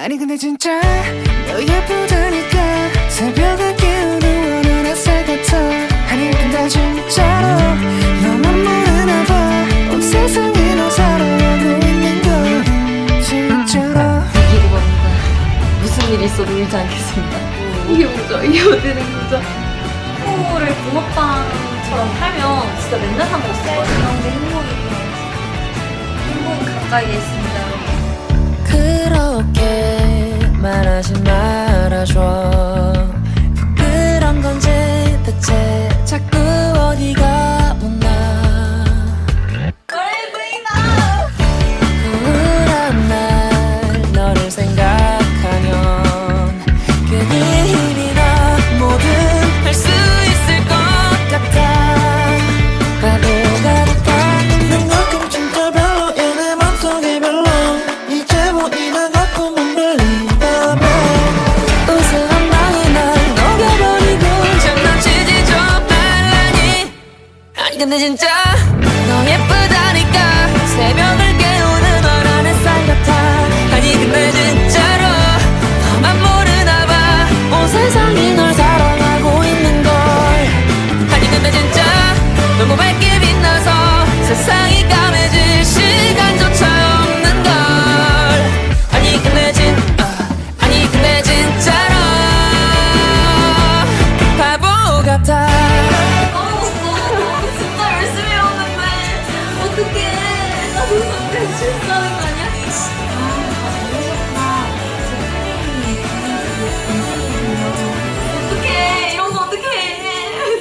아니 근데 진짜 너 예쁘다니까 새벽을 깨우는 원한 햇살 같아 아니 근데 진짜로 너만 모르나 봐온 세상이 너 사랑하고 있는 걸 진짜로 이기고 봅니다. 무슨 일이 있어도 울지 않겠습니다. 이게 뭐죠? 이게 된 거죠? 코를 붕어빵처럼 팔면 진짜 맨날 사 먹었어요. 근데 행복이구나. 행복은 가까이에 있습니다. 그 근데 진짜 너 예쁘다니까. 새벽을 깨우는 너란 햇살 같아 아니 근데 진짜로 너만 모르나 봐온 세상이 널 사랑하고 있는 걸. 아니 근데 진짜 너무 밝게 빛나서 세상